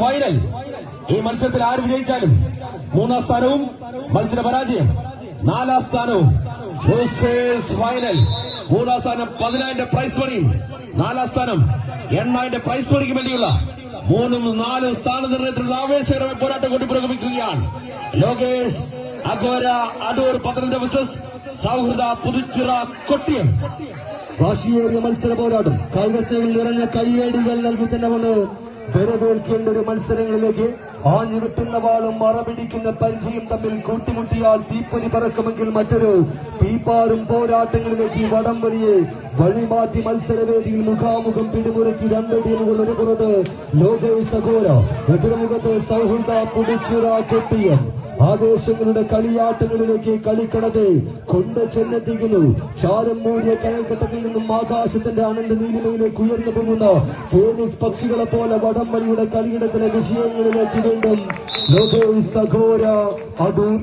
Final ഈ മത്സരത്തിൽ ആര് വിജയിച്ചാലും മൂന്നാം സ്ഥാനവും മത്സര പരാജയം. നാലാം സ്ഥാനവും ഫൈനൽ മൂന്നാം സ്ഥാനം പതിനായിരം പ്രൈസ് മണിയും നാലാം സ്ഥാനം എണ്ണായിരം പ്രൈസ് മണിക്ക് വേണ്ടിയുള്ള മൂന്നും നാലും സ്ഥാന നിർണയത്തിലുള്ള ആവേശകരമായ പോരാട്ടം കൊണ്ട് പുരോഗമിക്കുകയാണ്. ലോകേഷ് അഗോര അടൂർ പത്തനംതിട്ട സൗഹൃദ പുതുച്ചിറ കൊട്ടിയം. വാശിയേറിയ മത്സര പോരാട്ടം. കായിക സ്നേഹം നിറഞ്ഞ കൈയടികൾ നൽകി തന്നെ വന്ന്. വരവേൽക്കേണ്ട ഒരു മത്സരങ്ങളിലേക്ക് ആഞ്ഞു വെട്ടുന്ന വാളും മറപിടിക്കുന്ന പരിചയം തമ്മിൽ കൂട്ടിമുട്ടിയാൽ തീപ്പൊരി പറക്കുമെങ്കിൽ മറ്റൊരു തീപ്പാറും പോരാട്ടങ്ങളിലേക്ക് വടം വലിയ വഴിമാറ്റി മത്സരവേദിയിൽ മുഖാമുഖം പിടിമുറുക്കി രണ്ട് ടീമുകൾ ഒരു പുറത്ത് ലോകേഷ് സഘോര എതിർമുഖത്ത് സൗഹൃദ പുടിച്ചിറ കൊട്ടിയം. ആവേശങ്ങളുടെ കളിയാട്ടങ്ങളിലേക്ക് കളിക്കണതെ കൊണ്ട് ചെന്നെത്തിക്കുന്നു. ചാരം മൂടിയ കനൽക്കട്ടത്തിൽ നിന്നും ആകാശത്തിന്റെ അനന്ത നീലിമയിലേക്ക് ഉയർന്നു പോകുന്ന ഫോണിക്സ് പക്ഷികളെ പോലെ വടംവലിയുടെ കളിയിടത്തിലെ വിജയങ്ങളിലേക്ക് വീണ്ടും ലോകേഷ് സഘോര അടൂർ